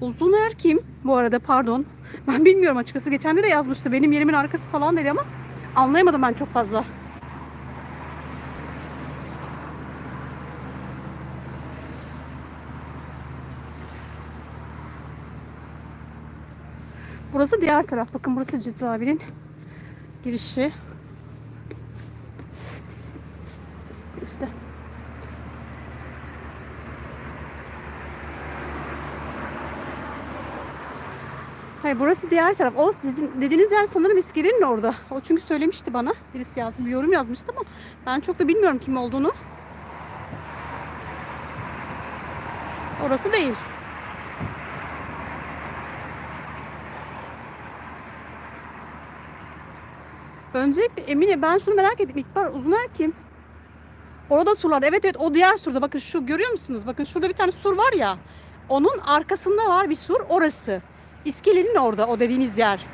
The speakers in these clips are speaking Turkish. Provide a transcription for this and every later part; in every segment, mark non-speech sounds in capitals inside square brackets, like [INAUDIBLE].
Uzuner kim? Bu arada pardon. [LAUGHS] Ben bilmiyorum açıkçası. Geçen de de yazmıştı. Benim yerimin arkası falan dedi ama anlayamadım ben çok fazla. Burası diğer taraf. Bakın burası cezaevinin girişi. İşte. Hayır burası diğer taraf. O sizin dediğiniz yer sanırım iskelenin orada. O çünkü söylemişti bana. Birisi yazmış, bir yorum yazmıştı ama ben çok da bilmiyorum kim olduğunu. Orası değil. Öncelikle Emine ben şunu merak ettim. İkbal Uzuner kim? Orada surlar. Evet evet o diğer surda. Bakın şu görüyor musunuz? Bakın şurada bir tane sur var ya. Onun arkasında var bir sur. Orası. İskelenin orada o dediğiniz yer.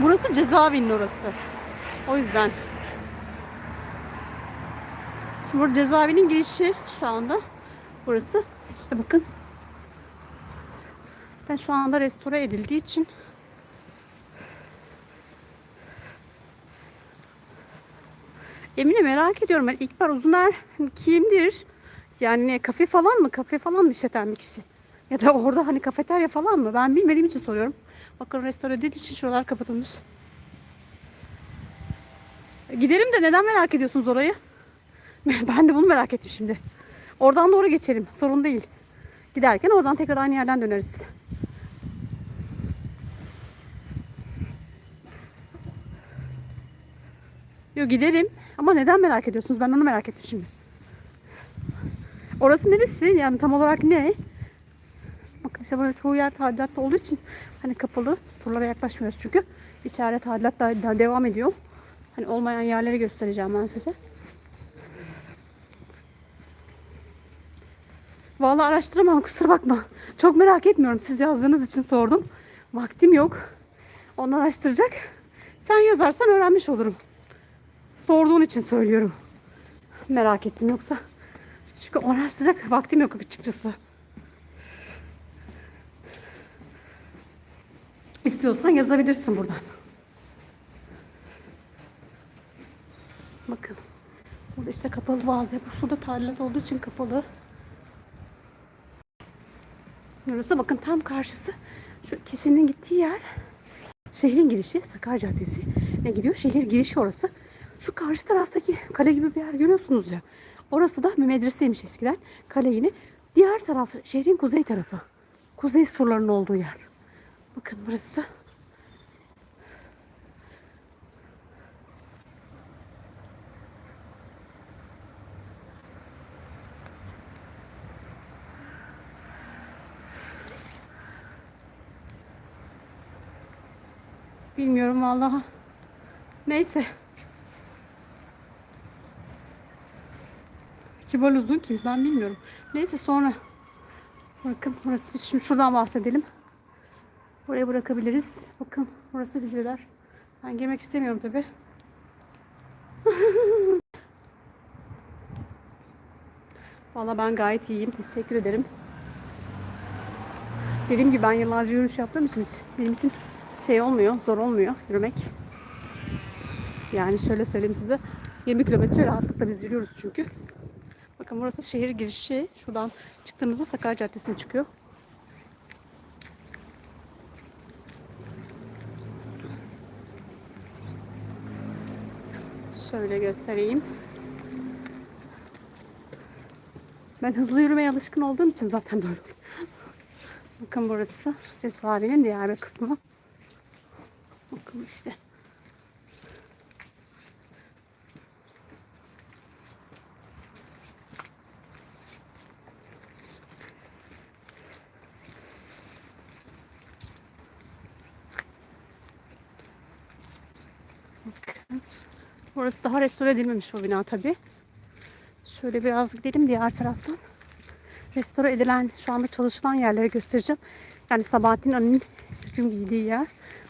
Burası cezaevinin orası. O yüzden. Şimdi burada cezaevinin girişi şu anda. Burası. İşte bakın. Ben şu anda restore edildiği için Emine merak ediyorum ben İkbal Uzuner kimdir? Yani kafe falan mı? Kafe falan mı işleten bir kişi? Ya da orada hani kafeterya falan mı? Ben bilmediğim için soruyorum. Bakın restore edildiği için şuralar kapatılmış. Gidelim de neden merak ediyorsunuz orayı? [LAUGHS] Ben de bunu merak ettim şimdi. Oradan doğru geçelim. Sorun değil. Giderken oradan tekrar aynı yerden döneriz. Yok gidelim. Ama neden merak ediyorsunuz? Ben onu merak ettim şimdi. Orası neresi? Yani tam olarak ne? Bakın işte böyle çoğu yer tadilatta olduğu için hani kapalı. Surlara yaklaşmıyoruz çünkü. İçeride tadilat da da devam ediyor. Hani olmayan yerleri göstereceğim ben size. Vallahi araştıramam kusura bakma. Çok merak etmiyorum. Siz yazdığınız için sordum. Vaktim yok. Onu araştıracak. Sen yazarsan öğrenmiş olurum. Sorduğun için söylüyorum. Merak ettim yoksa. Çünkü araştıracak vaktim yok açıkçası. İstiyorsan yazabilirsin buradan. Bakın. Burada işte kapalı bazı yapı. Şurada tadilat olduğu için kapalı. Burası bakın tam karşısı. Şu kişinin gittiği yer. Şehrin girişi. Sakar Caddesi. Ne gidiyor? Şehir girişi orası. Şu karşı taraftaki kale gibi bir yer görüyorsunuz ya. Orası da bir medreseymiş eskiden. Kale yine. Diğer taraf şehrin kuzey tarafı. Kuzey surlarının olduğu yer. Bakın burası. Bilmiyorum vallahi. Neyse. Kibar uzun kim ben bilmiyorum. Neyse sonra. Bakın burası biz şimdi şuradan bahsedelim. Buraya bırakabiliriz. Bakın burası hücreler. Ben girmek istemiyorum tabi. [LAUGHS] Valla ben gayet iyiyim. Teşekkür ederim. Dediğim gibi ben yıllarca yürüyüş yaptığım için hiç benim için şey olmuyor, zor olmuyor yürümek. Yani şöyle söyleyeyim size. 20 kilometre rahatlıkla biz yürüyoruz çünkü. Bakın burası şehir girişi. Şuradan çıktığınızda Sakarya Caddesi'ne çıkıyor. Şöyle göstereyim. Ben hızlı yürümeye alışkın olduğum için zaten böyle. Bakın burası cezaevinin diğer bir kısmı. Bakın işte. Orası daha restore edilmemiş bu bina tabi. Şöyle biraz gidelim diğer taraftan. Restore edilen, şu anda çalışılan yerleri göstereceğim. Yani Sabahattin Ali'nin gün giydiği yer.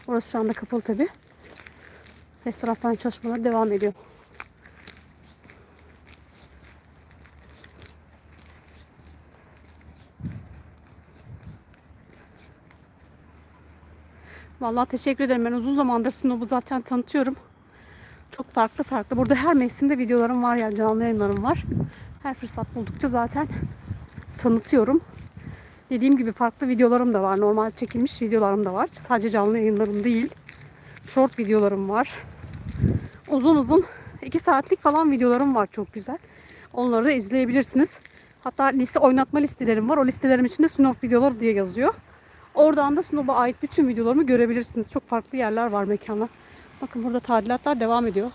Orası şu anda kapalı tabi. Restorasyon çalışmaları devam ediyor. Vallahi teşekkür ederim. Ben uzun zamandır Snow'u zaten tanıtıyorum. Çok farklı farklı. Burada her mevsimde videolarım var yani canlı yayınlarım var. Her fırsat buldukça zaten tanıtıyorum. Dediğim gibi farklı videolarım da var. Normal çekilmiş videolarım da var. Sadece canlı yayınlarım değil. Short videolarım var. Uzun uzun 2 saatlik falan videolarım var çok güzel. Onları da izleyebilirsiniz. Hatta liste oynatma listelerim var. O listelerim içinde Sinop videoları diye yazıyor. Oradan da Sinop'a ait bütün videolarımı görebilirsiniz. Çok farklı yerler var mekanlar. Bakın burada tadilatlar devam ediyor.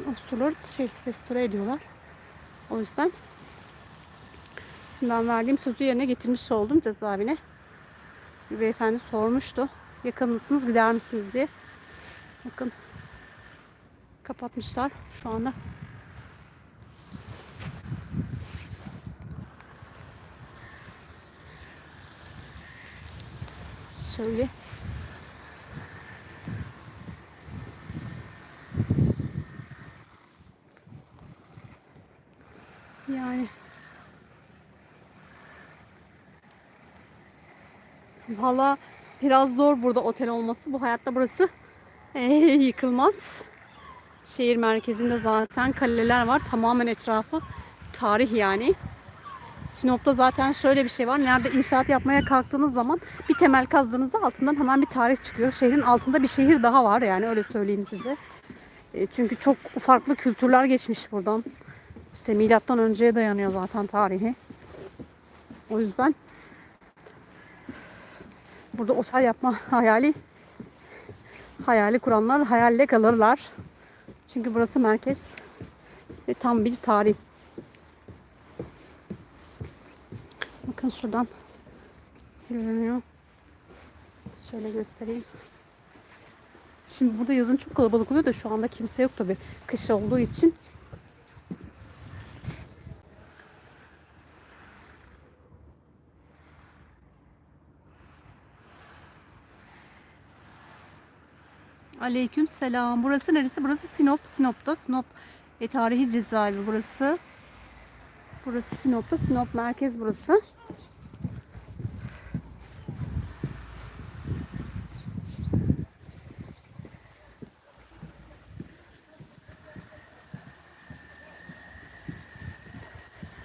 O suları şey restore ediyorlar. O yüzden şimdi ben verdiğim sözü yerine getirmiş oldum cezaevine. Bir beyefendi sormuştu. Yakın mısınız gider misiniz diye. Bakın kapatmışlar şu anda. Şöyle. Yani Valla biraz zor burada otel olması. Bu hayatta burası eee, yıkılmaz. Şehir merkezinde zaten kaleler var. Tamamen etrafı tarih yani. Sinop'ta zaten şöyle bir şey var. Nerede inşaat yapmaya kalktığınız zaman bir temel kazdığınızda altından hemen bir tarih çıkıyor. Şehrin altında bir şehir daha var yani öyle söyleyeyim size. E, çünkü çok farklı kültürler geçmiş buradan. İşte milattan önceye dayanıyor zaten tarihi. O yüzden burada otel yapma hayali hayali kuranlar hayalle kalırlar. Çünkü burası merkez ve tam bir tarih. Bakın şuradan görünüyor. Şöyle göstereyim. Şimdi burada yazın çok kalabalık oluyor da şu anda kimse yok tabi. Kış olduğu için. Aleyküm selam. Burası neresi? Burası Sinop. Sinop'ta. Sinop e, tarihi cezaevi burası. Burası Sinop'ta. Sinop merkez burası.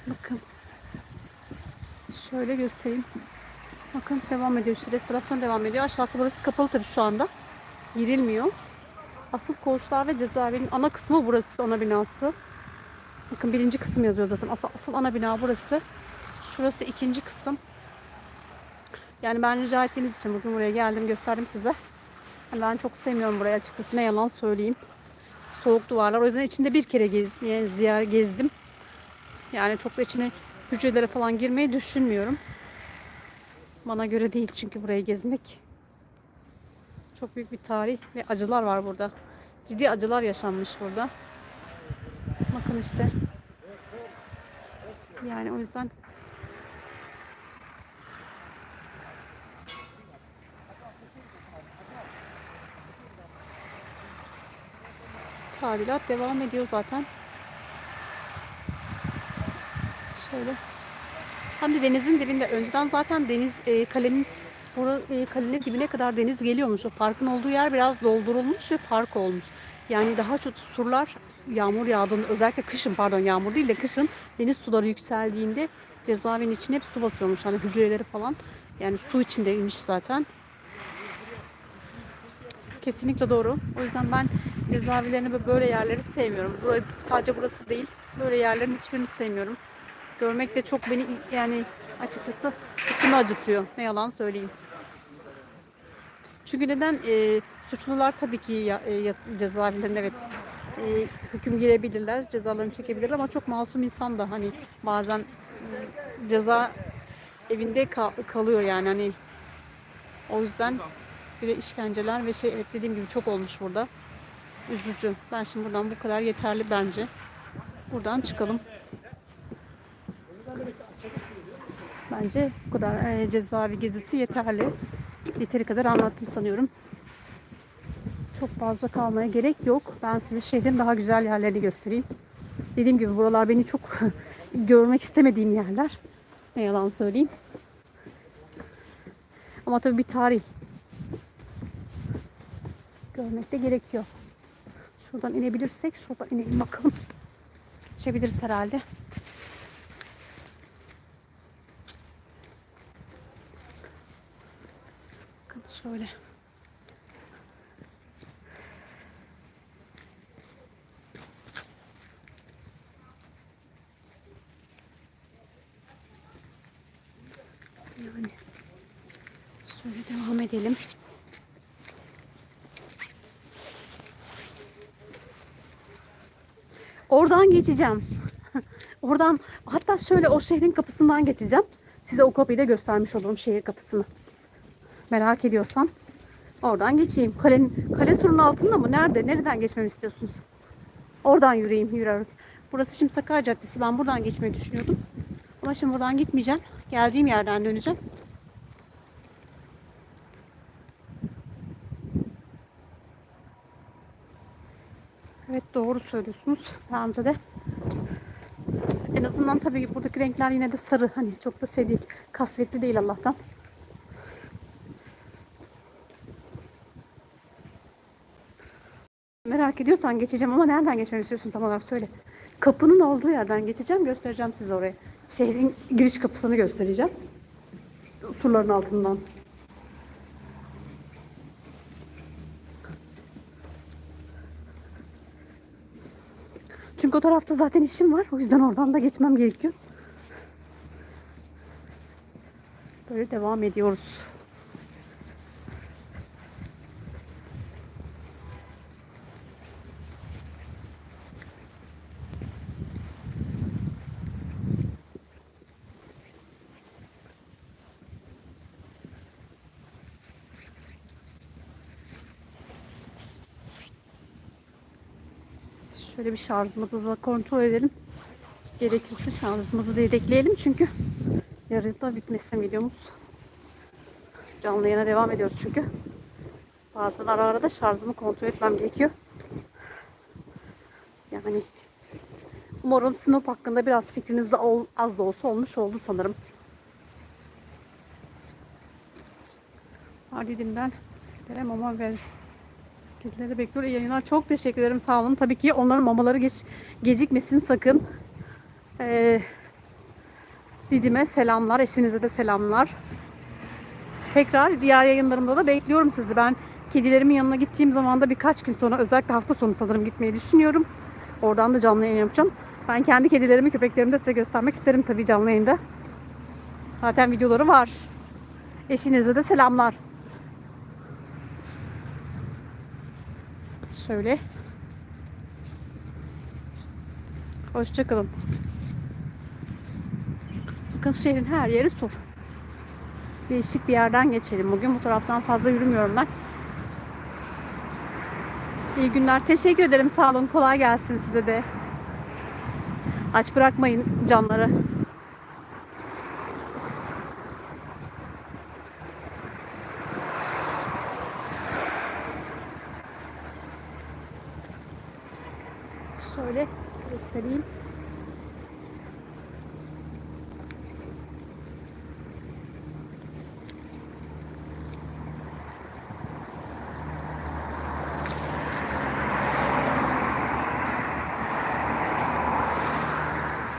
Bakın. Şöyle göstereyim. Bakın devam ediyor işte restorasyon devam ediyor. Aşağısı burası kapalı tabii şu anda. Girilmiyor. Asıl koğuşlar ve cezaevinin ana kısmı burası, ana binası. Bakın birinci kısım yazıyor zaten. Asıl, asıl ana bina burası. Şurası ikinci kısım. Yani ben rica ettiğiniz için bugün buraya geldim gösterdim size. Ben çok sevmiyorum burayı açıkçası ne yalan söyleyeyim. Soğuk duvarlar. O yüzden içinde bir kere gez, yani ziyaret gezdim. Yani çok da içine hücrelere falan girmeyi düşünmüyorum. Bana göre değil çünkü burayı gezmek. Çok büyük bir tarih ve acılar var burada. Ciddi acılar yaşanmış burada. Bakın işte. Yani o yüzden tadilat devam ediyor zaten. Şöyle. Hem de denizin dibinde. Önceden zaten deniz e, kalenin Bura, e, kalenin dibine kadar deniz geliyormuş. O parkın olduğu yer biraz doldurulmuş ve park olmuş. Yani daha çok surlar yağmur yağdığında özellikle kışın pardon yağmur değil de kışın deniz suları yükseldiğinde cezaevinin içine hep su basıyormuş. Hani hücreleri falan yani su içindeymiş zaten. Kesinlikle doğru. O yüzden ben cezaevlerini ve böyle yerleri sevmiyorum. Burayı, sadece burası değil. Böyle yerlerin hiçbirini sevmiyorum. Görmek de çok beni yani açıkçası içimi acıtıyor. Ne yalan söyleyeyim. Çünkü neden? E, suçlular tabii ki ya, e, cezaevlerinde evet e, hüküm girebilirler, cezalarını çekebilirler ama çok masum insan da hani bazen e, ceza evinde kal- kalıyor yani hani o yüzden bir de işkenceler ve şey evet dediğim gibi çok olmuş burada. Üzücü. Ben şimdi buradan bu kadar yeterli bence. Buradan çıkalım. Bence bu kadar e, cezaevi gezisi yeterli. Yeteri kadar anlattım sanıyorum. Çok fazla kalmaya gerek yok. Ben size şehrin daha güzel yerlerini göstereyim. Dediğim gibi buralar beni çok [LAUGHS] görmek istemediğim yerler. Ne yalan söyleyeyim. Ama tabii bir tarih. Görmek de gerekiyor. Şuradan inebilirsek şuradan inelim bakalım. Geçebiliriz herhalde. Bakın şöyle. Yani şöyle devam edelim. Oradan geçeceğim. [LAUGHS] Oradan hatta şöyle o şehrin kapısından geçeceğim. Size o kapıyı da göstermiş olurum şehir kapısını. Merak ediyorsan oradan geçeyim. Kalenin, kale surunun altında mı? Nerede? Nereden geçmemi istiyorsunuz? Oradan yürüyeyim, yürüyerek. Burası şimdi Sakarya Caddesi. Ben buradan geçmeyi düşünüyordum. Ama şimdi buradan gitmeyeceğim. Geldiğim yerden döneceğim. Evet doğru söylüyorsunuz. Bence de. En azından tabii buradaki renkler yine de sarı. Hani çok da şey değil. Kasvetli değil Allah'tan. Merak ediyorsan geçeceğim ama nereden geçmemi istiyorsun tam olarak söyle. Kapının olduğu yerden geçeceğim. Göstereceğim size orayı. Şehrin giriş kapısını göstereceğim. Surların altından. Çünkü o tarafta zaten işim var. O yüzden oradan da geçmem gerekiyor. Böyle devam ediyoruz. Şöyle bir şarjımızı da kontrol edelim. Gerekirse şarjımızı da yedekleyelim çünkü yarın da bitmesin videomuz. Canlı yayına devam ediyoruz çünkü. Bazen ara ara da şarjımı kontrol etmem gerekiyor. Yani umarım Sinop hakkında biraz fikriniz de ol, az da olsa olmuş oldu sanırım. Ardidim'den Dere mama ver. Kedileri bekliyor. İyi yayınlar. Çok teşekkür ederim. Sağ olun. Tabii ki onların mamaları geç, gecikmesin sakın. Ee, Didim'e selamlar. Eşinize de selamlar. Tekrar diğer yayınlarımda da bekliyorum sizi. Ben kedilerimin yanına gittiğim zaman da birkaç gün sonra özellikle hafta sonu sanırım gitmeyi düşünüyorum. Oradan da canlı yayın yapacağım. Ben kendi kedilerimi, köpeklerimi de size göstermek isterim tabii canlı yayında. Zaten videoları var. Eşinize de selamlar. Şöyle. Hoşçakalın. Bakın şehrin her yeri sur. Değişik bir yerden geçelim bugün. Bu taraftan fazla yürümüyorum ben. İyi günler. Teşekkür ederim. Sağ olun. Kolay gelsin size de. Aç bırakmayın camları. Şöyle göstereyim.